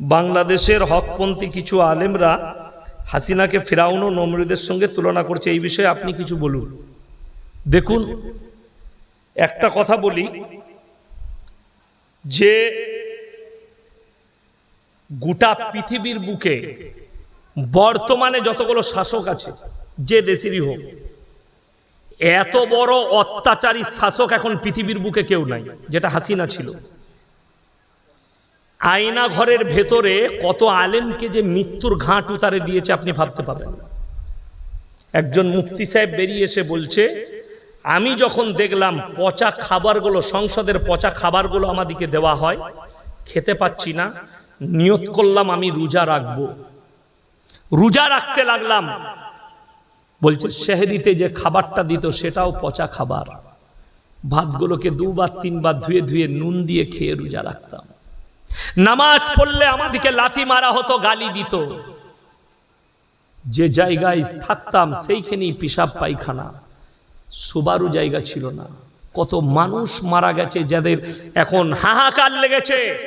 বাংলাদেশের হকপন্থী কিছু আলেমরা হাসিনাকে ফেরাউন ও নমরুদের সঙ্গে তুলনা করছে। এই বিষয়ে আপনি কিছু বলুন। দেখুন, একটা কথা বলি, যে গোটা পৃথিবীর বুকে বর্তমানে যতগুলো শাসক আছে, যে দেশেরই হোক, এত বড় অত্যাচারী শাসক এখন পৃথিবীর বুকে কেউ নাই, যেটা হাসিনা ছিল। আয়না ঘরের ভেতরে কত আলেমকে যে মৃত্যুর ঘাট উতারে দিয়েছে আপনি ভাবতে পাবেন। একজন মুফতি সাহেব বেরিয়ে এসে বলছে, আমি যখন দেখলাম পচা খাবারগুলো, সংসদের পচা খাবারগুলো আমাদিকে দেওয়া হয়, খেতে পাচ্ছি না, নিয়ত করলাম আমি রোজা রাখব। রোজা রাখতে লাগলাম। বলছে, শেহরিতে যে খাবারটা দিত সেটাও পচা খাবার। ভাতগুলোকে দুবার, তিনবার ধুয়ে ধুয়ে নুন দিয়ে খেয়ে রোজা রাখতাম। নামাজ পড়লে আমাদিকে লাথি মারা হতো, গালি দিত। যে জায়গায় থাকতাম, সেইখানেই পিসাব পায়খানা। সুবারু জায়গা ছিল না। কত মানুষ মারা গেছে যাদের এখন হাহাকার লেগেছে।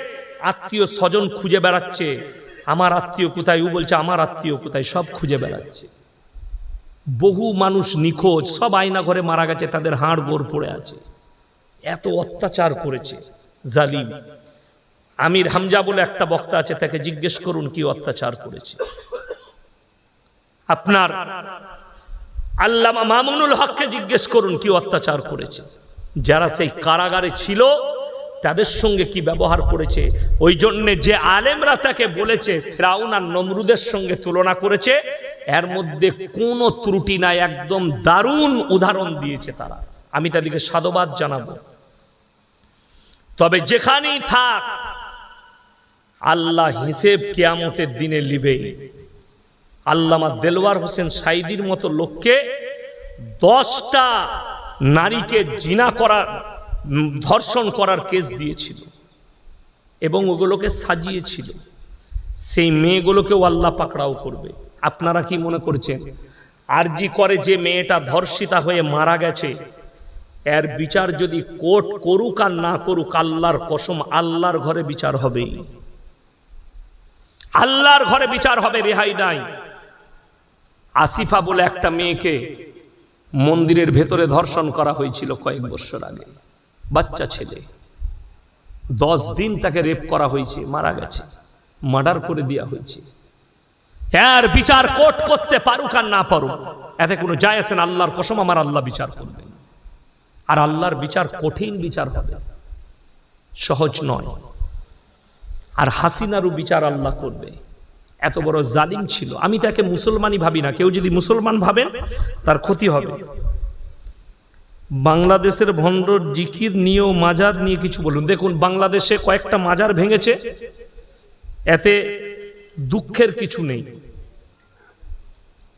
আত্মীয় স্বজন খুঁজে বেড়াচ্ছে। আমার আত্মীয় কোথায়, ও বলছে, আমার আত্মীয় কোথায়, সব খুঁজে বেড়াচ্ছে। বহু মানুষ নিখোঁজ, সব আয়না ঘরে মারা গেছে, তাদের হাড় গোড় পড়ে আছে। এত অত্যাচার করেছে। জালিম। আমির হামজা বলে একটা বক্তা আছে, তাকে জিজ্ঞেস করুন কি অত্যাচার করেছে। আপনার আল্লামা মামুনুল হককে জিজ্ঞেস করুন কি অত্যাচার করেছে। যারা সেই কারাগারে ছিল, তাদের সঙ্গে কি ব্যবহার করেছে। ওই জন্যে যে আলেমরা তাকে বলেছে, ফেরাউন আর নমরুদের সঙ্গে তুলনা করেছে, এর মধ্যে কোনো ত্রুটি নাই, একদম দারুণ উদাহরণ দিয়েছে তারা। আমি তাদেরকে সাধুবাদ জানাব। তবে যেখানেই থাক আল্লাহ হিসেব কেয়ামতের দিনে লিবে। আল্লামা দেলওয়ার হোসেন সাইদির মতো লোককে দশটা নারীকে জিনা করার ধর্ষণ করার কেস দিয়েছিল এবং ওগুলোকে সাজিয়েছিল। সেই মেয়েগুলোকেও আল্লাহ পাকড়াও করবে। আপনারা কি মনে করছেন? আরজি করে যে মেয়েটা ধর্ষিতা হয়ে মারা গেছে, এর বিচার যদি কোর্ট করুক আর না করুক, আল্লাহর কসম আল্লাহর ঘরে বিচার হবেই। আল্লাহর ঘরে বিচার হবে রেহাই নাই। আসিফা বলে একটা মেয়েকে মন্দিরের ভেতরে ধর্ষণ করা হয়েছিল কয়েক বছর আগে। বাচ্চা ছেলে। দশ দিন তাকে রেপ করা হয়েছে, মারা গেছে, মার্ডার করে দেওয়া হয়েছে। এর বিচার কোর্ট করতে পারুক আর না পারুক, এতে কোনো যায় আসেন আল্লাহর কসম আমার আল্লাহ বিচার করবেন। আর আল্লাহর বিচার কঠিন বিচার হবে, সহজ নয়। আর হাসিনারও বিচার আল্লাহ করবে। এত বড় জালিম ছিল। আমি তাকে মুসলমানই ভাবি না। কেউ যদি মুসলমান ভাবেন তার ক্ষতি হবে। বাংলাদেশের ভণ্ড জিকির নিয়েও, মাজার নিয়ে কিছু বলুন। দেখুন, বাংলাদেশে কয়েকটা মাজার ভেঙেছে। এতে দুঃখের কিছু নেই।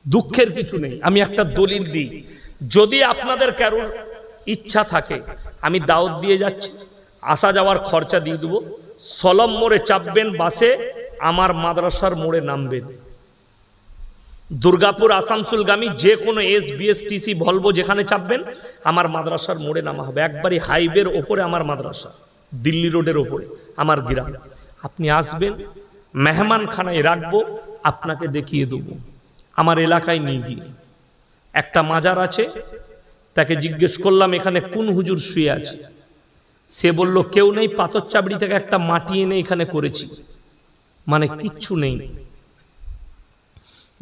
দুঃখের কিছু নেই। আমি একটা দলিল দিই। যদি আপনাদের কারোর ইচ্ছা থাকে, আমি দাওয়াত দিয়ে যাচ্ছি। আসা যাওয়ার খরচা দিয়ে দেবো। সলম মোড়ে চাপবেন বাসে, আমার মাদ্রাসার মোড়ে নামবেন। দুর্গাপুর আসামসুলগামী যে কোনো এস বিএসটিসি ভলভো যেখানে চাপবেন, আমার মাদ্রাসার মোড়ে নামা হবে। একবারই হাইওয়ের ওপরে আমার মাদ্রাসা, দিল্লি রোডের ওপরে, আমার গ্রাম। আপনি আসবেন, মেহমানখানায় রাখব, আপনাকে দেখিয়ে দেবো। আমার এলাকায় নিয়ে গিয়ে। একটা মাজার আছে, তাকে জিজ্ঞেস করলাম, এখানে কোন হুজুর শুয়ে আছে? সে বলল, কেউ নেই, পাথর চাবড়ি থেকে একটা মাটি এনে এখানে করেছি। মানে কিচ্ছু নেই।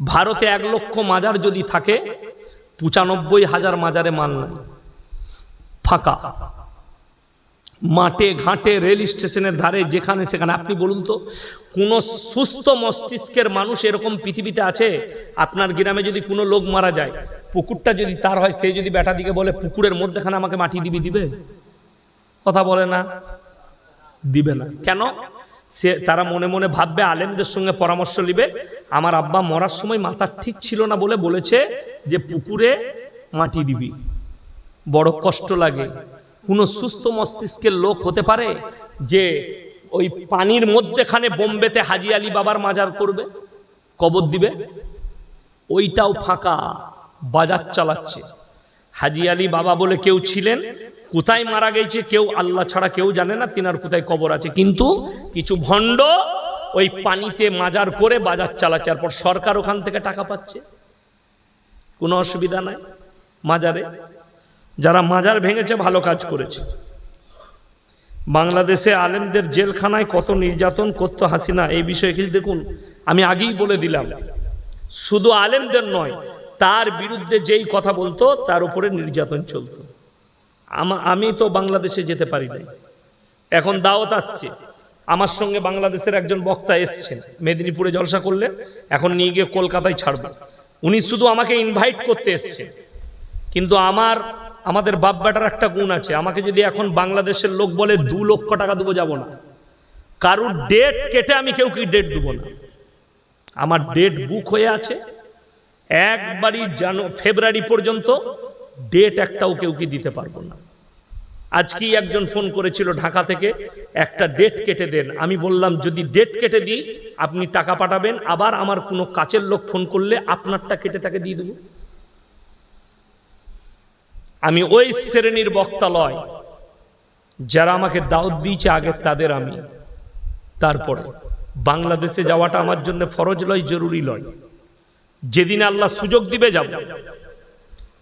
ভারতে এক লক্ষ মাজার যদি থাকে, পঁচানব্বই হাজার মাজারে মাল নাই। ফাঁকা। মাঠে, ঘাটে, রেল স্টেশনের ধারে, যেখানে সেখানে। আপনি বলুন তো, কোনো সুস্থ মস্তিষ্কের মানুষ এরকম পৃথিবীতে আছে? আপনার গ্রামে যদি কোনো লোক মারা যায়, পুকুরটা যদি তার হয়, সে যদি বেটা দিকে বলে, পুকুরের মধ্যেখানে আমাকে মাটি দিবি, দিবে? কথা বলে না। দিবে না। কেন? সে তারা মনে মনে ভাববে আলেমদের সঙ্গে পরামর্শ নিবে। আমার আব্বা মরার সময় মাথা ঠিক ছিল না বলে বলেছে যে পুকুরে মাটি দিবি। বড় কষ্ট লাগে। কোনো সুস্থ মস্তিষ্কের লোক হতে পারে যে ওই পানির মধ্যেখানে বোম্বেতে হাজি আলী বাবার মাজার করবে কবর দিবে? ওইটাও ফাঁকা বাজার চালাচ্ছে। হাজি আলী বাবা বলে কেউ ছিলেন কোথায় মারা গেছে কেউ আল্লাহ ছাড়া কেউ জানে না, তিনার কোথায় কবর আছে। কিন্তু কিছু ভণ্ড ওই পানিতে মাজার করে বাজার চালাচ্ছে পর সরকার ওখান থেকে টাকা পাচ্ছে। কোনো অসুবিধা নাই মাজারে। যারা মাজার ভেঙেছে, ভালো কাজ করেছে। বাংলাদেশে আলেমদের জেলখানায় কত নির্যাতন করতো হাসিনা, এই বিষয়ে কিছু দেখুন। আমি আগেই বলে দিলাম, শুধু আলেমদের নয়, তার বিরুদ্ধে যেই কথা বলতো, তার উপরে নির্যাতন চলতো। আমা- তো বাংলাদেশে যেতে পারি নাই। এখন দাওয়াত আসছে। আমার সঙ্গে বাংলাদেশের একজন বক্তা এসছেন। মেদিনীপুরে জলসা করলে এখন নিয়ে গিয়ে কলকাতায় ছাড়বে উনি শুধু আমাকে ইনভাইট করতে এসছেন। কিন্তু আমার, আমাদের বাপ বেটার একটা গুণ আছে। আমাকে যদি এখন বাংলাদেশের লোক বলে দু লক্ষ টাকা দেবো, যাব না। কারুর ডেট কেটে আমি কেউ কি ডেট দেবো না। আমার ডেট বুক হয়ে আছে। একবারই জানো ফেব্রুয়ারি পর্যন্ত ডেট একটাও কেউ কি দিতে পারব না। আজকেই একজন ফোন করেছিল ঢাকা থেকে, একটা ডেট কেটে দেন। আমি বললাম, যদি ডেট কেটে দিই, আপনি টাকা পাঠাবেন, আবার আমার কোনো কাছের লোক ফোন করলে আপনারটা কেটে তাকে দিয়ে দেবো। আমি ওই শ্রেণির বক্তালয় যারা আমাকে দাওয়াত দিয়েছে আগে তাদের আমি। তারপরে, বাংলাদেশে যাওয়াটা আমার জন্য ফরজ লয়, জরুরি লয়। যেদিন আল্লাহ সুযোগ দিবে যাব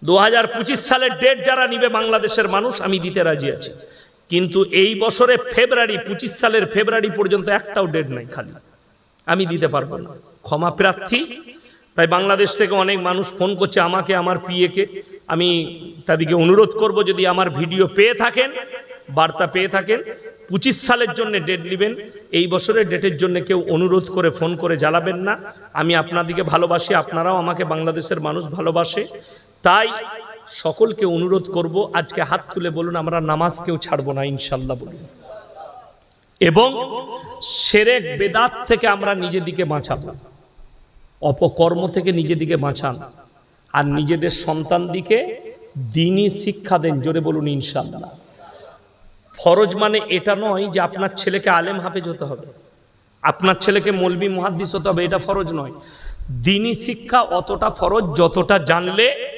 দু হাজার পঁচিশ সালের ডেট যারা নিবে বাংলাদেশের মানুষ, আমি দিতে রাজি আছি। কিন্তু এই বছরে ফেব্রুয়ারি, পঁচিশ সালের ফেব্রুয়ারি পর্যন্ত একটাও ডেট নাই খালি। আমি দিতে পারব না। ক্ষমা প্রার্থী। তাই বাংলাদেশ থেকে অনেক মানুষ ফোন করছে আমাকে, আমার পিএকে আমি তাদেরকে অনুরোধ করব, যদি আমার ভিডিও পেয়ে থাকেন, বার্তা পেয়ে থাকেন, পঁচিশ সালের জন্য ডেট নেবেন। এই বছরের ডেটের জন্য কেউ অনুরোধ করে ফোন করে জ্বালাবেন না। আমি আপনাদিকে ভালোবাসি, আপনারাও আমাকে বাংলাদেশের মানুষ ভালোবাসে। তাই সকলকে অনুরোধ করব, আজকে হাত তুলে বলুন, আমরা নামাজ কেউ ছাড়বো না, ইনশাল্লাহ বলুন। এবং সেরেক বেদাত থেকে আমরা নিজেদিকে বাঁচাবো। অপকর্ম থেকে নিজেদিকে বাঁচান। আর নিজেদের সন্তান দিকে দিনই শিক্ষা দেন, জোরে বলুন, ইনশাল্লাহ। ফরজ মানে এটা নয় যে আপনার ছেলেকে আলেম হাফেজ হতে হবে। আপনার ছেলেকে মলবি, মহাদ্দিস হতে হবে, এটা ফরজ নয়। দিনই শিক্ষা অতটা ফরজ যতটা জানলে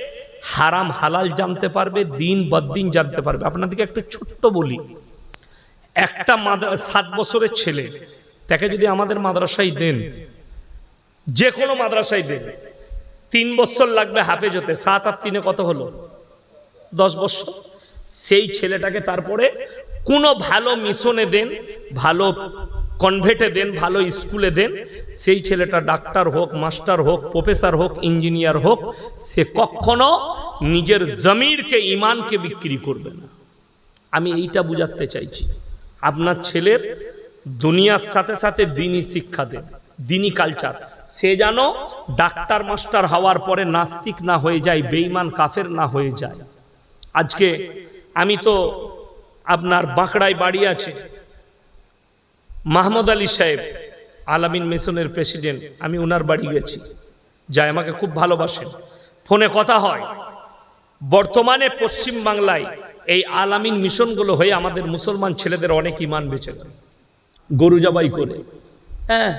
হারাম, হালাল জানতে পারবে, দিন বদিন জানতে পারবে। আপনাদেরকে একটা ছোট্ট বলি, একটা সাত বছরের ছেলে, তাকে যদি আমাদের মাদ্রাসায় দেন, যে কোনো মাদ্রাসায় দেন, তিন বছর লাগবে হাফেজ হতে সাত আর তিনে কত হলো? দশ বছর। সেই ছেলেটাকে তারপরে কোনো ভালো মিশনে দেন, ভালো কনভেটে দেন, ভালো স্কুলে দেন, সেই ছেলেটা ডাক্তার হোক মাস্টার হোক প্রফেসর হোক ইঞ্জিনিয়ার হোক, সে কখনো নিজের জমিরকে, ইমানকে বিক্রি করবে না। আমি এইটা বুঝাতে চাইছি। আপনার ছেলের দুনিয়ার সাথে সাথে দিনই শিক্ষা দেন দিনই কালচার সে যেন ডাক্তার মাস্টার হওয়ার পরে নাস্তিক না হয়ে যায় বেইমান কাফের না হয়ে যায়। আজকে আমি তো আপনার বাঁকড়ায় বাড়ি আছে মাহমুদ আলী সাহেব, আলামিন মিশনের প্রেসিডেন্ট, আমি ওনার বাড়ি গেছি। যাই, আমাকে খুব ভালোবাসেন। ফোনে কথা হয়, বর্তমানে পশ্চিম বাংলায় এই আলামিন মিশনগুলো হয়ে আমাদের মুসলমান ছেলেদের অনেক ইমান বেঁচে গরু জবাই করে। হ্যাঁ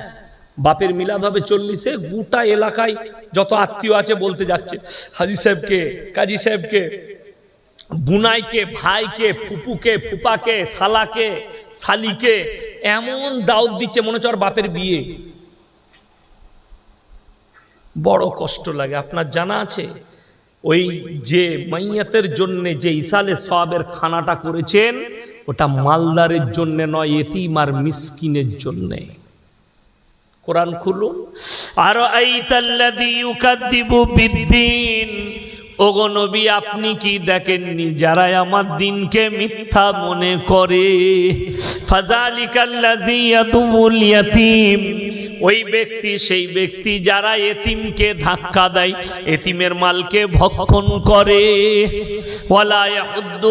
বাপের মিলাদ হবে চল্লিশে, গোটা এলাকায় যত আত্মীয় আছে বলতে যাচ্ছে, হাজি সাহেবকে, কাজী সাহেবকে বুনাইকে ভাইকে, ফুপুকে, ফুপাকে, শালাকে, শালিকে এমন দাউদ দিচ্ছে মনে হচ্ছে বাপের বিয়ে। বড় কষ্ট লাগে। আপনার জানা আছে? ওই যে মাইয়াতের জন্যে যে ইসালে সবের খানাটা করেছেন, ওটা মালদারের জন্য নয়, এতিম আর মিসকিনের জন্যে। কোরআন খুলুন। আর বিদ্দিন। ওগো নবী, আপনি কি দেখেননি যারা আমার দিনকে মিথ্যা মনে করে? ইয়াতীম। ওই ব্যক্তি, সেই ব্যক্তি যারা এতিমকে ধাক্কা দেয়, এতিমের মালকে ভক্ষণ করে।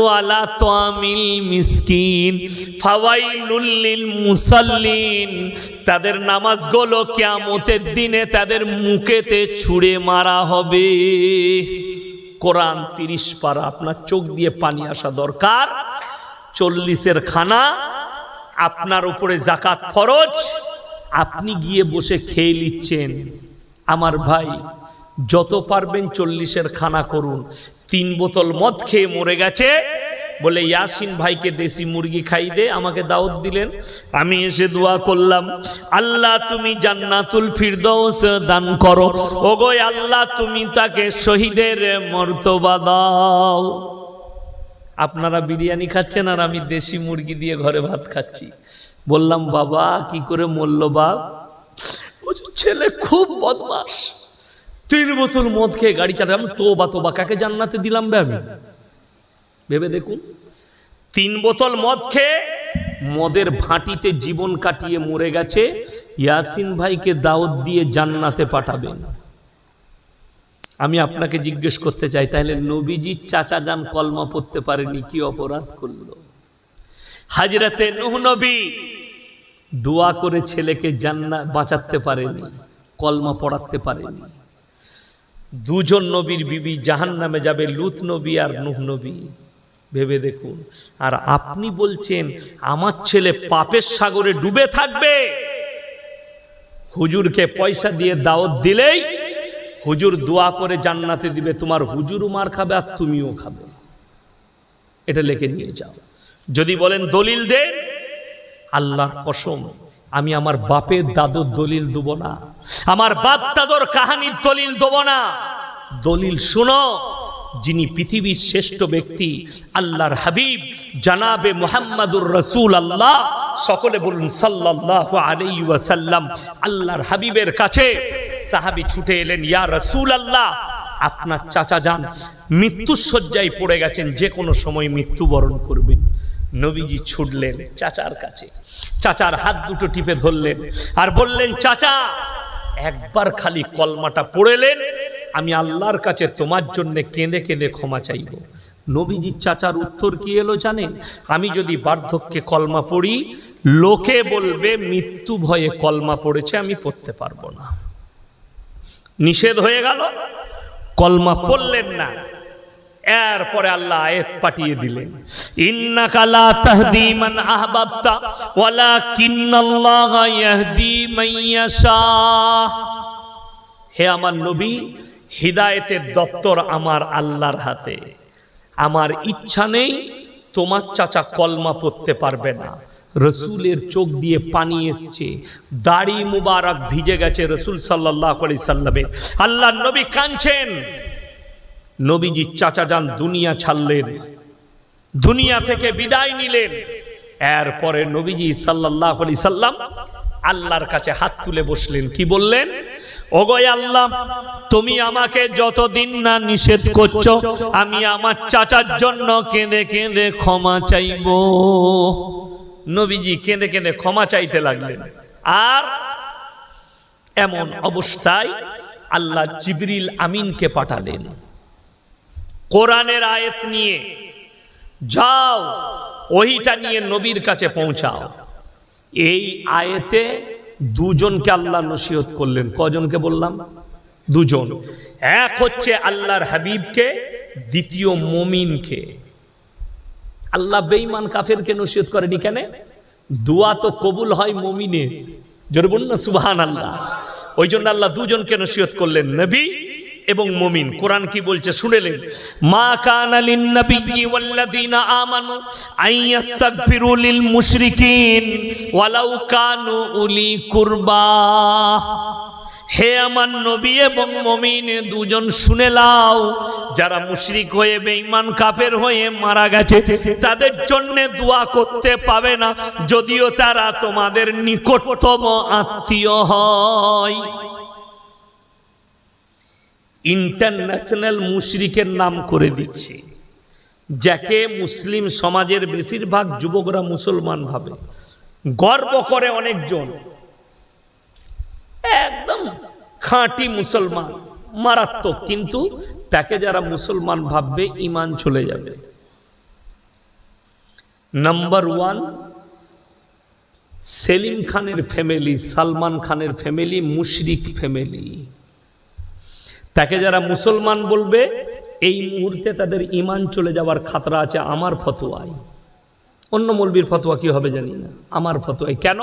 আলা তামিল মিসকিন। ফাওয়াইলুল মুসাল্লিন। তাদের নামাজগুলো কিয়ামতের দিনে তাদের মুখেতে ছুঁড়ে মারা হবে। কোরআন তিরিশ পারা, আপনার চোখ দিয়ে পানি আসা দরকার। চল্লিশের খানা, আপনার উপরে জাকাত ফরজ। আপনি গিয়ে বসে খেয়ে নিচ্ছেন। আমার ভাই, যত পারবেন চল্লিশের খানা করুন। তিন বোতল মদ খেয়ে মরে গেছে। বলে, ইয়াসিন ভাইকে দেশি মুরগি খাই দে, আমাকে দাওয়াত দিলেন। আমি এসে দোয়া করলাম, আল্লাহ তুমি জান্নাতুল ফিরদৌস দান করো। ওগো, আল্লাহ তুমি তাকে শহীদের মর্তবা দাও। আপনারা বিরিয়ানি খাচ্ছেন আর আমি দেশি মুরগি দিয়ে ঘরে ভাত খাচ্ছি। বললাম, বাবা, কি করে মরল বাপ ছেলে খুব বদমাস তিন বোতল মদ খেয়ে গাড়ি চালাম তো বা তো বা কাকে জান্নাতে দিলাম বে আমি? ভেবে দেখুন। তিন বোতল মদ খেয়ে মদের ভাটিতে জীবন কাটিয়ে মরে গেছে, ইয়াসিন ভাইকে দাওয়াত দিয়ে জান্নাতে পাঠাবেন। আমি আপনাকে জিজ্ঞেস করতে চাই, তাহলে নবীজির চাচা যান কলমা পড়তে পারেনি, কি অপরাধ করল? হাজরাতে নুহ নবী দোয়া করে ছেলেকে জান্না, বাঁচাতে পারেনি, কলমা পড়াতে পারেনি। দুজন নবীর বিবি জাহান নামে যাবে, লুত নবী আর নুহ নবী। ভেবে দেখুন। আর আপনি বলছেন, আমার ছেলে পাপের সাগরে ডুবে থাকবে। হুজুরকে পয়সা দিয়ে দাওয়াত দিলেই হুজুর দোয়া করে জান্নাতে দিবে, তোমার হুজুরও মার খাবে আর তুমিও খাবে। এটা লিখে নিয়ে যাও। যদি বলেন, দলিল দেন আল্লাহর কসম, আমি আমার বাপের দাদুর দলিল দেব না। আমার বাপ দাদুর কাহানির দলিল দেব না। দলিল শুনো যিনি পৃথিবীর শ্রেষ্ঠ ব্যক্তি, আল্লাহর হাবিব, জানাবে মোহাম্মদুর রসুল আল্লাহ সকলে বলুন সাল্লাহ আলাই ওয়াসাল্লাম, আল্লাহর হাবিবের কাছে সাহাবি ছুটে এলেন, ইয়া রসুল আল্লাহ আপনার চাচা যান মৃত্যুর শয্যায় পড়ে গেছেন যে কোনো সময় মৃত্যুবরণ করবেন। নবীজি ছুটলেন চাচার কাছে। চাচার হাত দুটো টিপে ধরলেন আর বললেন, চাচা একবার খালি কলমাটা পড়েলেন আমি আল্লাহর কাছে তোমার জন্য কেঁদে কেঁদে ক্ষমা চাইব। নবীজির চাচার উত্তর কি এলো জানেন? আমি যদি বার্ধক্যে কলমা পড়ি, লোকে বলবে, মৃত্যু ভয়ে কলমা পড়েছে, আমি পড়তে পারব না। নিষেধ হয়ে গেল। কলমা পড়লেন না। এরপরে আল্লাহ আয়াত পাঠিয়ে দিলেন। ইন্নাকা লা তাহদি মান আহবাবতা, ওয়ালাকিন্নাল্লাহা ইয়াহদি মান ইয়াশা। হে আমার নবী, হিদায়েতের দপ্তর আমার আল্লাহর হাতে। আমার ইচ্ছা নেই তোমার চাচা কলমা পড়তে পারবে না। রসুলের চোখ দিয়ে পানি এসছে, দাড়ি মুবারক ভিজে গেছে রসুল সাল্লাহ আলি সাল্লামে। আল্লাহ নবী কাঁদছেন। নবীজি চাচা যান দুনিয়া ছাড়লেন। দুনিয়া থেকে বিদায় নিলেন। এরপরে নবীজি সাল্লাহ আলি সাল্লাম আল্লাহর কাছে হাত তুলে বসলেন। কি বললেন? ওগোয় আল্লাহ, তুমি আমাকে যতদিন না নিষেধ করছ, আমি আমার চাচার জন্য কেঁদে কেঁদে ক্ষমা চাইব। নবীজি কেঁদে কেঁদে ক্ষমা চাইতে লাগলেন। আর এমন অবস্থায় আল্লাহ জিবরিল আমিনকে পাঠালেন। কোরআনের আয়াত নিয়ে। যাও ওইটা নিয়ে নবীর কাছে পৌঁছাও। এই আয়েতে দুজনকে আল্লাহ নসিহত করলেন। কজনকে বললাম? দুজন। এক হচ্ছে আল্লাহর হাবিবকে, দ্বিতীয় মমিনকে। আল্লাহ বেঈমান কাফেরকে নসিহত করেনি কেন? দোয়া তো কবুল হয় মমিনের। জোর বলুন না সুবহান আল্লাহ ওই জন্য আল্লাহ দুজনকে নসিহত করলেন। নবী এবং মমিন। কোরআন কি বলছে? শুনেলেন মা কানা লিন নাবিয়্যি ওয়াল্লাযিনা আমানু আইয়াস্তাগফিরু লিল মুশরিকিন ওয়ালাউ উলি কুরবা। হে আমার নবী এবং মমিন, দুজন শুনে লাও যারা মুশরিক হয়ে, বেঈমান, কাফের হয়ে মারা গেছে, তাদের জন্য দোয়া করতে পাবে না, যদিও তারা তোমাদের নিকটতম আত্মীয় হয়। ইন্টারন্যাশনাল মুশরিকের নাম করে দিচ্ছে। যাকে মুসলিম সমাজের বেশিরভাগ যুবকরা মুসলমান ভাবে। গর্ব করে অনেকজন। একদম খাঁটি মুসলমান, মারাত্মক, কিন্তু তাকে যারা মুসলমান ভাববে ইমান চলে যাবে। নাম্বার ওয়ান, সেলিম খানের ফ্যামিলি, সালমান খানের ফ্যামিলি, মুশরিক ফ্যামিলি। তাকে যারা মুসলমান বলবে, এই মুহূর্তে তাদের ইমান চলে যাওয়ার খাতরা আছে আমার ফতোয়ায়। অন্য মলবির ফতোয়া কি হবে জানি না। আমার ফতোয়ায়। কেন?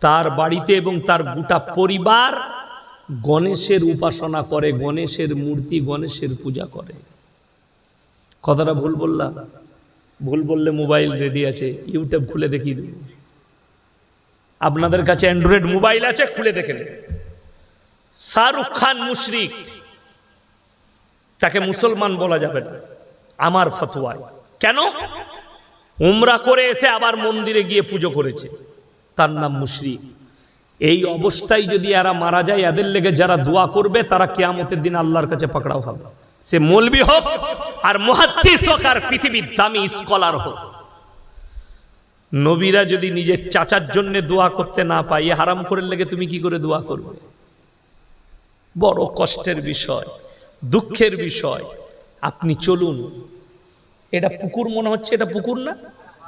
তার বাড়িতে এবং তার গোটা পরিবার গণেশের উপাসনা করে, গণেশের মূর্তি, গণেশের পূজা করে। কথাটা ভুল বললাম। ভুল বললে মোবাইল রেডি আছে। ইউটিউব খুলে দেখি আপনাদের কাছে অ্যান্ড্রয়েড মোবাইল আছে, খুলে দেখে শাহরুখ খান মুশরিক। তাকে মুসলমান বলা যাবে না। আমার ফতোয়ায়। কেন? উমরা করে এসে আবার মন্দিরে গিয়ে পুজো করেছে। তার নাম মুশরিক। এই অবস্থায় যদি এরা মারা যায়, এদের লেগে যারা দোয়া করবে, তারা কেয়ামতের দিন আল্লাহর কাছে পাকড়াও হবে। সে মৌলবি হোক আর মহাদ্দিস হোক আর পৃথিবীর দামি স্কলার হোক। নবীরা যদি নিজের চাচার জন্য দোয়া করতে না এ হারাম করে লেগে তুমি কি করে দোয়া করবে? বড় কষ্টের বিষয়। দুঃখের বিষয়। আপনি চলুন। এটা পুকুর মনে হচ্ছে, এটা পুকুর না?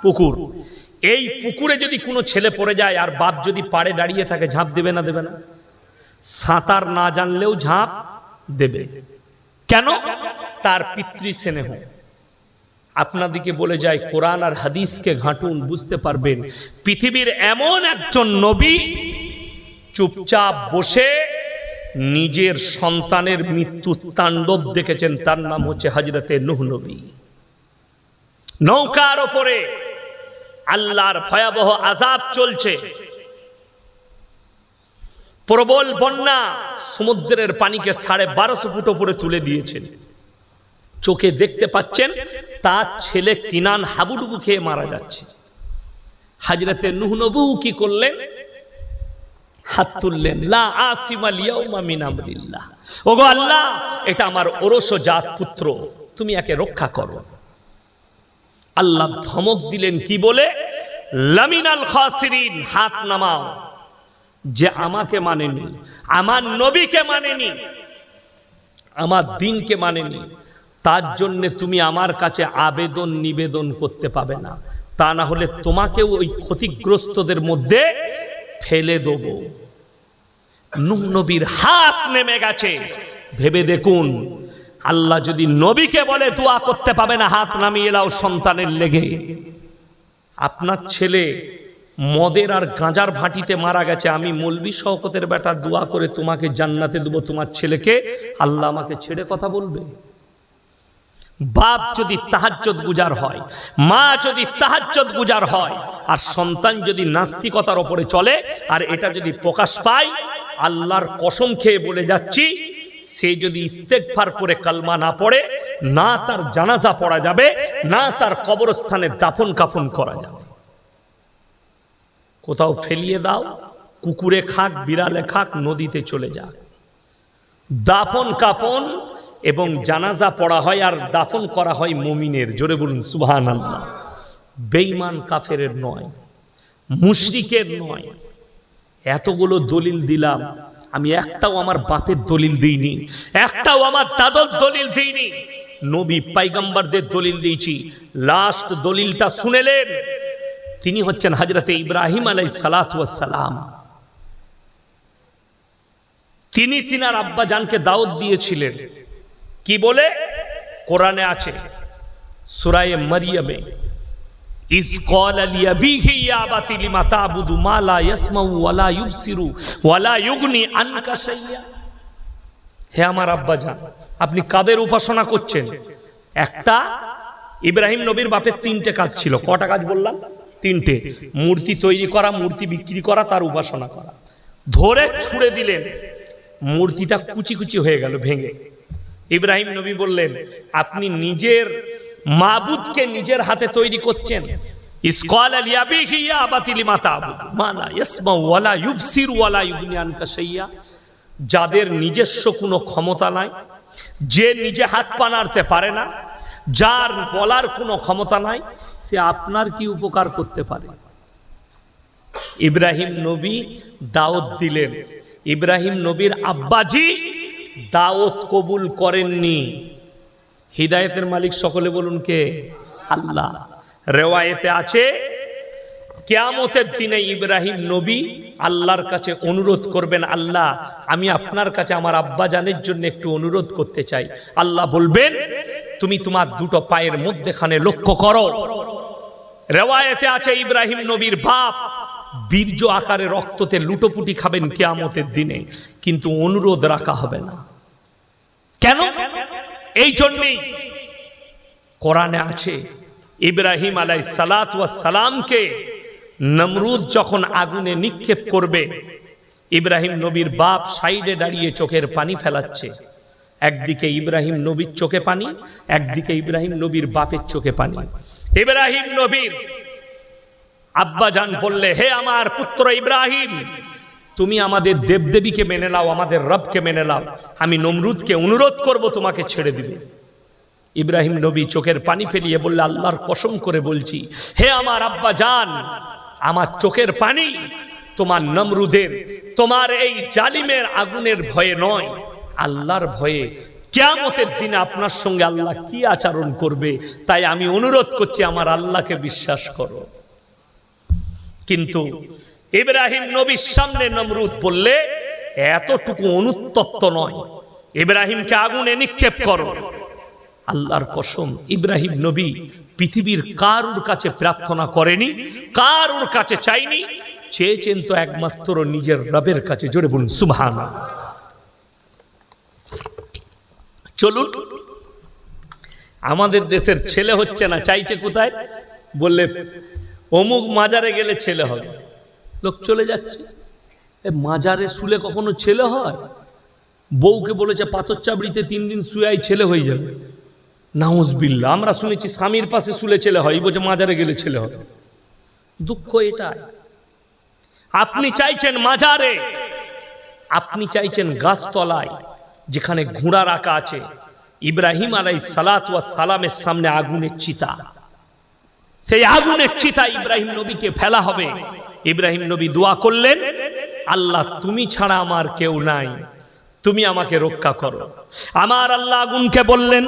পুকুর। এই পুকুরে যদি কোনো ছেলে পড়ে যায়, আর বাপ যদি পাড়ে দাঁড়িয়ে থাকে, ঝাঁপ দেবে না দেবে না? সাঁতার না জানলেও ঝাঁপ দেবে। কেন? তার পিতৃ স্নেহ। আপনাদিকে বলে যায়, কোরআন আর হাদিসকে ঘাঁটুন, বুঝতে পারবেন। পৃথিবীর এমন একজন নবী চুপচাপ বসে নিজের সন্তানের মৃত্যু তাণ্ডব দেখেছেন, তার নাম হচ্ছে হজরতে নুহ নবী। নৌকার ওপরে আল্লাহর ভয়াবহ আজাব চলছে। প্রবল বন্যা সমুদ্রের পানিকে সাড়ে বারোশো ফুট ওপরে তুলে দিয়েছেন। চোখে দেখতে পাচ্ছেন, তার ছেলে কিনান হাবুডুবু খেয়ে মারা যাচ্ছে। হাজরতে নুহ নবু কি করলেন? হাত তুললেন, লা ওগো আল্লাহ, এটা আমার ওরস জাত পুত্র, তুমি একে রক্ষা করো। আল্লাহ ধমক দিলেন, কি বলে? লামিনাল খাসিরিন, হাত নামাও। যে আমাকে মানেনি, আমার নবীকে মানেনি, আমার দিনকে মানেনি, তার জন্য তুমি আমার কাছে আবেদন নিবেদন করতে পাবে না। তা না হলে তোমাকেও ওই ক্ষতিগ্রস্তদের মধ্যে ফেলে দেব। নুহ নবীর হাত নেমে গেছে। ভেবে দেখুন, আল্লাহ যদি নবীকে বলে দোয়া করতে পাবে না, হাত নামিয়ে এলাও সন্তানের লেগে। আপনার ছেলে মদের আর গাঁজার ভাটিতে মারা গেছে, আমি মলবি শওকতের বেটা দোয়া করে তোমাকে জান্নাতে দেবো, তোমার ছেলেকে। আল্লাহ আমাকে ছেড়ে কথা বলবে। বাপ যদি তাহাজ্জত গুজার হয়, মা যদি তাহাজ্জত গুজার হয়, আর সন্তান যদি নাস্তিকতার ওপরে চলে, আর এটা যদি প্রকাশ পায়, আল্লাহর কসম খেয়ে বলে যাচ্ছি, সে যদি ইস্তেকফার করে কালমা না পড়ে, না তার জানাজা পড়া যাবে, না তার কবরস্থানে দাফন কাফন করা যাবে। কোথাও ফেলিয়ে দাও, কুকুরে খাক, বিড়ালে খাক, নদীতে চলে যাক। দাফন কাফন এবং জানাজা পড়া হয় আর দাফন করা হয় মমিনের। জোরে বলুন সুবহান আল্লাহ বেইমান কাফের নয়, মুশরিকের নয়। এতগুলো দলিল দিলাম, আমি একটাও আমার বাপের দলিল দিইনি, একটাও আমার দাদর দলিল দিইনি। নবী পাইগাম্বারদের দলিল দিয়েছি। লাস্ট দলিলটা শুনেলেন, তিনি হচ্ছেন হাজরতে ইব্রাহিম আলাই সালাম। তিনি তিনার আব্বা জানকে দাওয়াত দিয়েছিলেন। কি বলে? কোরআনে আছে, সুরায়ে মারিয়ামে ইস কল লিয়াবিহি ইয়া আবাতি লিমা তা'বুদু মা লা ইয়াসমাউ ওয়া লা ইউবসিরু ওয়া লা ইউগনি হে আমার আব্বা আপনি কাদের উপাসনা করছেন? একটা, ইব্রাহিম নবীর বাপের তিনটে কাজ ছিল। কটা কাজ বললাম? তিনটে। মূর্তি তৈরি করা, মূর্তি বিক্রি করা, তার উপাসনা করা। ধরে ছুঁড়ে দিলেন। মূর্তিটা কুচি কুচি হয়ে গেল, ভেঙে। ইব্রাহিম নবী বললেন, আপনি নিজের মাবুদকে নিজের হাতে তৈরি করছেন। যাদের নিজস্ব কোনো ক্ষমতা নাই, যে নিজে হাত পা নাড়তে পারে না, যার বলার কোনো ক্ষমতা নাই, সে আপনার কি উপকার করতে পারে? ইব্রাহিম নবী দাওয়াত দিলেন ইব্রাহিম নবীর আব্বাজি দাওয়াত কবুল করেননি। হিদায়েতের মালিক সকলে বলুন কে? আল্লাহ। রেওয়ায়েতে আছে, কেয়ামতের দিনে ইব্রাহিম নবী আল্লাহর কাছে অনুরোধ করবেন, আল্লাহ, আমি আপনার কাছে আমার আব্বা জানের জন্য একটু অনুরোধ করতে চাই। আল্লাহ বলবেন, তুমি তোমার দুটো পায়ের মধ্যেখানে লক্ষ্য করো। রেওয়ায়েতে আছে ইব্রাহিম নবীর বাপ বীর্য আকারে রক্ততে লুটোপুটি খাবেন কেয়ামতের দিনে, কিন্তু অনুরোধ রাখা হবে না। কেন? এই জন্যেই। কোরআনে আছে, ইব্রাহিম আলাই সালাত সালামকে নমরুদ যখন আগুনে নিক্ষেপ করবে, ইব্রাহিম নবীর বাপ সাইডে দাঁড়িয়ে চোখের পানি ফেলাচ্ছে। একদিকে ইব্রাহিম নবীর চোখে পানি, একদিকে ইব্রাহিম নবীর বাপের চোখে পানি। ইব্রাহিম নবীর আব্বাজান বললে, হে আমার পুত্র ইব্রাহিম, তুমি আমাদের দেবদেবীকে মেনে নাও, আমাদের রবকে মেনে নাও। আমি নমরুদকে অনুরোধ করব তোমাকে ছেড়ে দিবে ইব্রাহিম নবী চোখের পানি ফেলিয়ে বললে, আল্লাহর কসম করে বলছি, হে আমার আব্বা জান আমার চোখের পানি তোমার নমরুদের, তোমার এই জালিমের আগুনের ভয়ে নয়। আল্লাহর ভয়ে কেয়ামতের দিনে আপনার সঙ্গে আল্লাহ কি আচরণ করবে, তাই আমি অনুরোধ করছি, আমার আল্লাহকে বিশ্বাস করো। কিন্তু ইব্রাহিম নবীর সামনে নমরুদ বললে, এতটুকু অনুত্তপ্ত নয়। ইব্রাহিমকে আগুনে নিক্ষেপ করো। আল্লাহর কসম, ইব্রাহিম নবী পৃথিবীর কারুর কাছে প্রার্থনা করেনি, কারুর কাছে চাইনি, চেয়েছেন তো একমাত্র নিজের রবের কাছে। জোরে বলুন সুবহান চলুন, আমাদের দেশের ছেলে হচ্ছে না, চাইছে কোথায়? বললে অমুক মাজারে গেলে ছেলে হবে। লোক চলে যাচ্ছে। এ মাজারে শুলে কখনো ছেলে হয়? বউকে বলেছে, পাথর চাবড়িতে তিন দিন শুয়াই ছেলে হয়ে যাবে। নাউজবিল্লা আমরা শুনেছি স্বামীর পাশে শুলে ছেলে হয় বলছে মাজারে গেলে ছেলে হবে। দুঃখ এটাই। আপনি চাইছেন মাজারে, আপনি চাইছেন গাছতলায়, যেখানে ঘোড়া রাখা আছে। ইব্রাহিম আলাই সালাত ওয়া সালামের সামনে আগুনের চিতা। সেই আগুনের চিতা ইব্রাহিম নবীকে ফেলা হবে। ইব্রাহিম নবী দোয়া করলেন, আল্লাহ, তুমি ছাড়া আমার কেউ নাই। তুমি আমাকে রক্ষা করো। আমার আল্লাহ আগুনকে বললেন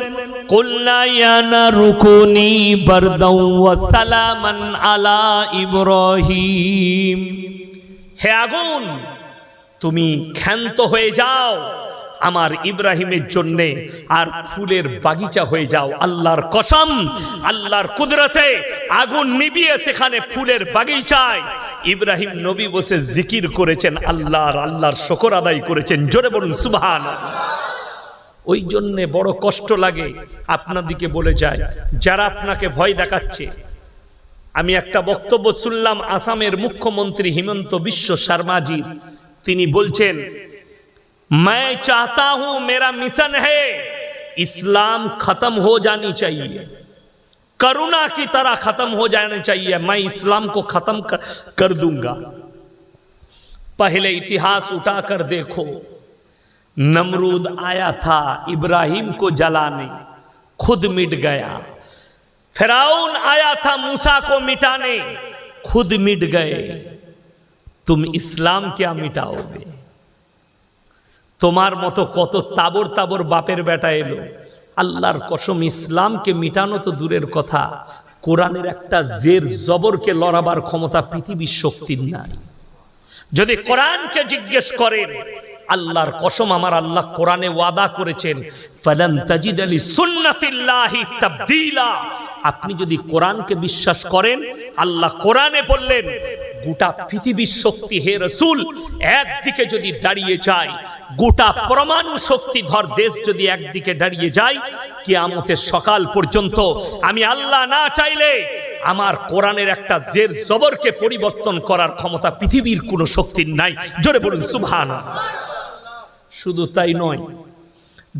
রুকুনি আলা হে আগুন, তুমি ক্ষান্ত হয়ে যাও। আমার ইব্রাহিমের জন্যে আর ফুলের বাগিচা হয়ে যাও, আল্লাহর কসম, আল্লাহর কুদরতে আগুন নিবিয়ে সেখানে ফুলের বাগিচায়। ইব্রাহিম নবী বসে জিকির করেছেন, আল্লাহর আল্লাহর শকর আদায় করেছেন, জোরে বলুন সুবহান ওই জন্যে বড় কষ্ট লাগে আপনাদিকে বলে যায়, যারা আপনাকে ভয় দেখাচ্ছে। আমি একটা বক্তব্য শুনলাম, আসামের মুখ্যমন্ত্রী হিমন্ত বিশ্ব শর্মাজি, তিনি বলছেন मैं चाहता हूँ मेरा मिशन है इस्लाम खत्म हो जानी चाहिए। करुणा की तरह खत्म हो जाना चाहिए। मैं इस्लाम को खत्म कर, कर दूँगा। पहले इतिहास उठाकर देखो। नमरूद आया था इब्राहिम को जलाने। खुद मिट गया। फिराउन आया था मूसा को मिटाने। खुद मिट गए। तुम इस्लाम क्या मिटाओगे? তোমার মতো কত তাবর তাবর বাপের বেটা এলো। আল্লাহর কসম, ইসলামকে মিটানো তো দূরের কথা। কোরআনের একটা জের জবরকে লড়াবার ক্ষমতা পৃথিবীর শক্তির নাই। যদি কোরআনকে জিজ্ঞেস করেন আল্লাহর কসম আমার আল্লাহ কোরআনে ওয়াদা করেছেন, ফালান তাজিদ আলী সুন্নাতিল্লাহি তাবদীলা। আপনি যদি কোরআনকে বিশ্বাস করেন, আল্লাহ কোরআনে বললেন, গোটা পৃথিবীর শক্তি হে রসুল, একদিকে যদি দাঁড়িয়ে যায়, গোটা পরমাণু শক্তি ধর দেশ যদি একদিকে দাঁড়িয়ে যায়, কিয়ামতের সকাল পর্যন্ত আমি আল্লাহ না চাইলে আমার কোরআনের একটা জের জবরকে পরিবর্তন করার ক্ষমতা পৃথিবীর কোনো শক্তির নাই। জোরে বলুন সুবহান শুধু তাই নয়,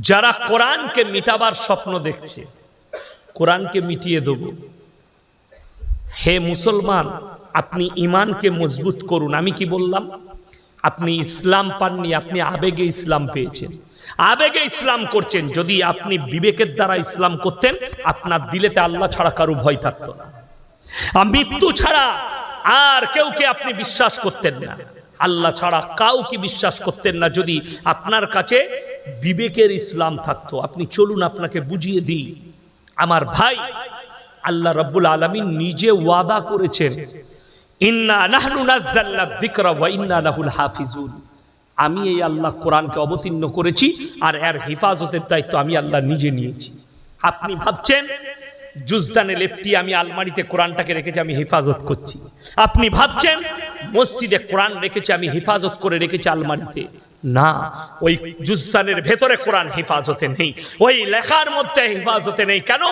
যারা কোরআনকে মিটাবার স্বপ্ন দেখছে, কোরআনকে মিটিয়ে দেব। হে মুসলমান, আপনি ইমানকে মজবুত করুন। আমি কি বললাম? আপনি ইসলাম পাননি, আপনি আবেগে ইসলাম পেয়েছেন। আবেগে ইসলাম করছেন, যদি আপনি বিবেকের দ্বারা ইসলাম করতেন, আপনার দিলেতে আল্লাহ ছাড়া কারও ভয় থাকতো না। মৃত্যু ছাড়া আর কেউকে আপনি বিশ্বাস করতেন না। আল্লাহ ছাড়া কাউকে বিশ্বাস করতেন না যদি আপনার কাছে বিবেকের ইসলাম থাকতো। আপনি চলুন আপনাকে বুঝিয়ে দিই। আমার ভাই আল্লাহ রব্বুল আলমিন নিজে ওয়াদা করেছেন আমি এই আল্লাহ কোরআনকে অবতীর্ণ করেছি আর এর হেফাজতের দায়িত্ব আমি আল্লাহ নিজে নিয়েছি। আপনি ভাবছেন, জুজদানে লেপটি আমি আলমারিতে কোরআনটাকে রেখেছি আমি হেফাজত করছি। আপনি ভাবছেন মসজিদে কোরআন রেখেছি, আমি হেফাজত করে রেখেছি আলমারিতে। না, ওই জুস্তানের ভেতরে কোরআন হেফাজতে নেই, ওই লেখার মধ্যে হেফাজতে নেই। কেন?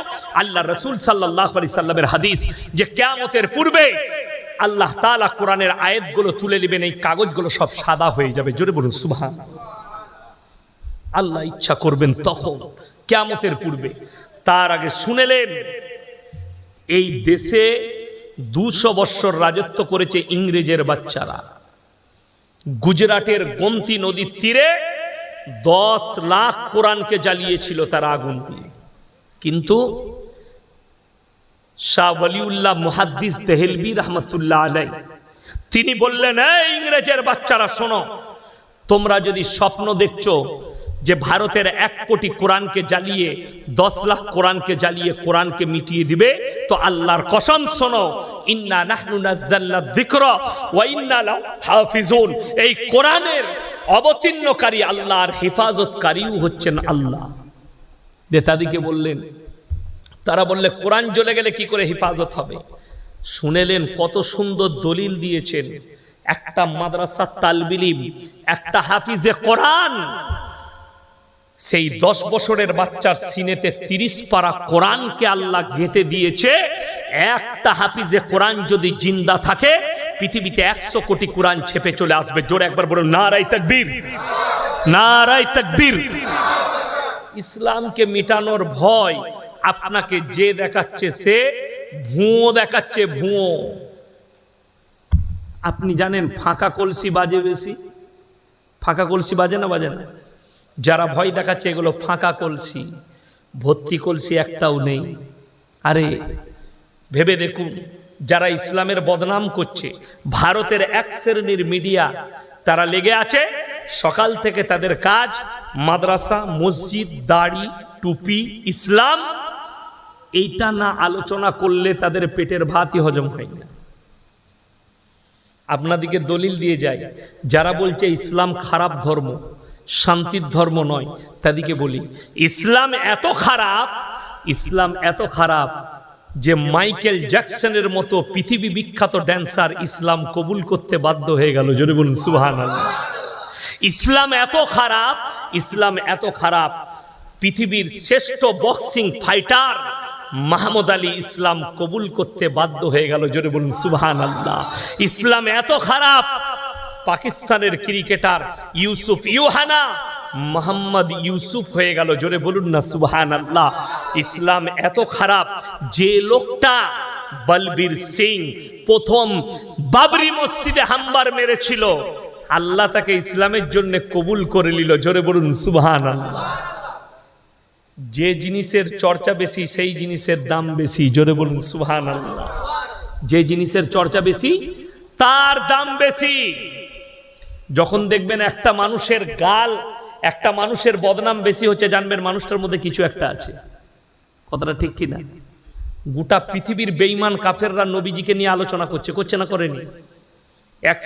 আল্লাহ রসুল সাল্লাহ আলি সাল্লামের হাদিস যে কেয়ামতের পূর্বে আল্লাহ তালা কোরআনের আয়াতগুলো তুলে নেবেন, এই কাগজগুলো সব সাদা হয়ে যাবে। জোরে বলুন সুবহান আল্লাহ ইচ্ছা করবেন তখন, কেয়ামতের পূর্বে। তার আগে শুনেলেন এই দেশে দুশো বৎসর রাজত্ব করেছে ইংরেজের বাচ্চারা। গুজরাটের গোমতি নদীর তীরে দশ লাখ কোরআনকে জ্বালিয়েছিল তারা আগুন দিয়ে। কিন্তু শাহ ওয়ালিউল্লাহ মুহাদ্দিস দেহেলবি রহমতুল্লাহ আলাই তিনি বললেন ইংরেজের বাচ্চারা, শোনো, তোমরা যদি স্বপ্ন দেখছ যে ভারতের এক কোটি কোরআনকে জ্বালিয়ে, দশ লাখ কোরআনকে জ্বালিয়ে কোরআনকে মিটিয়ে দিবে, তো আল্লাহর কসম শোনো, ইন্না নাহনু নাজ্জালনা যিকরা ওয়া ইন্না হাফিজুন। এই কোরআনের অবতীর্ণকারী আল্লাহর হেফাজতকারীও হচ্ছেন আল্লাহ। নেতাদিকে বললেন, তারা বললে, কোরআন জ্বলে গেলে কি করে হেফাজত হবে? শুনেলেন কত সুন্দর দলিল দিয়েছেন। একটা মাদ্রাসা তালবিলিম, একটা হাফিজে কোরআন সেই দশ বছরের বাচ্চার সিনেতে তিরিশ পারা কোরআনকে আল্লাহ গেঁথে দিয়েছে। একটা হাফিজে কোরআন যদি জিন্দা থাকে পৃথিবীতে একশো কোটি কোরআন ছেপে চলে আসবে। জোরে একবার বলুন নারাই তাকবীর। নারাই তাকবীর। ইসলামকে মিটানোর ভয় আপনাকে যে দেখাচ্ছে সে ভুয়ো দেখাচ্ছে ভুঁয়ো। আপনি জানেন ফাঁকা কলসি বাজে বেশি? ফাঁকা কলসি বাজে না বাজে না? যারা ভয় দেখাচ্ছে এগুলো ফাঁকা কলসি, ভর্তি কলসি একটাও নেই। আরে, ভেবে দেখুন, যারা ইসলামের বদনাম করছে, ভারতের এক শ্রেণির মিডিয়া, তারা লেগে আছে সকাল থেকে তাদের কাজ, মাদ্রাসা, মসজিদ, দাড়ি, টুপি, ইসলাম, এইটা না আলোচনা করলে তাদের পেটের ভাতই হজম হয় না। আপনাদিকে দলিল দিয়ে যায় যারা বলছে ইসলাম খারাপ ধর্ম শান্তির ধর্ম নয়। তাদেরকে বলি, ইসলাম এত খারাপ, ইসলাম এত খারাপ যে মাইকেল জ্যাকসনের মতো পৃথিবী বিখ্যাত ড্যান্সার ইসলাম কবুল করতে বাধ্য হয়ে গেল। যদি বলুন সুহান ইসলাম এত খারাপ, ইসলাম এত খারাপ। পৃথিবীর শ্রেষ্ঠ বক্সিং ফাইটার মাহমুদ আলী ইসলাম কবুল করতে বাধ্য হয়ে গেল। জোরে বলুন সুবহান আল্লাহ ইসলাম এত খারাপ পাকিস্তানের ক্রিকেটার ইউসুফ ইউহানা, মোহাম্মদ ইউসুফ হয়ে গেল। জোরে বলুন না সুবহান আল্লাহ ইসলাম এত খারাপ, যে লোকটা বলবীর সিং প্রথম বাবরি মসজিদে হাম্বার মেরেছিল, আল্লাহ তাকে ইসলামের জন্য কবুল করে নিল। জোরে বলুন সুবহান আল্লাহ যে জিনিসের চর্চা বেশি, সেই জিনিসের দাম বেশি। জোরে বলুন সুবহান আল্লাহ যে জিনিসের চর্চা বেশি, তার দাম বেশি। যখন দেখবেন একটা মানুষের গাল, একটা মানুষের বদনাম বেশি হচ্ছে, জানবেন মানুষটার মধ্যে কিছু একটা আছে। কথাটা ঠিক কি না গোটা পৃথিবীর বেইমান কাফেররা নবীজিকে নিয়ে আলোচনা করছে করছে না করেনি? এক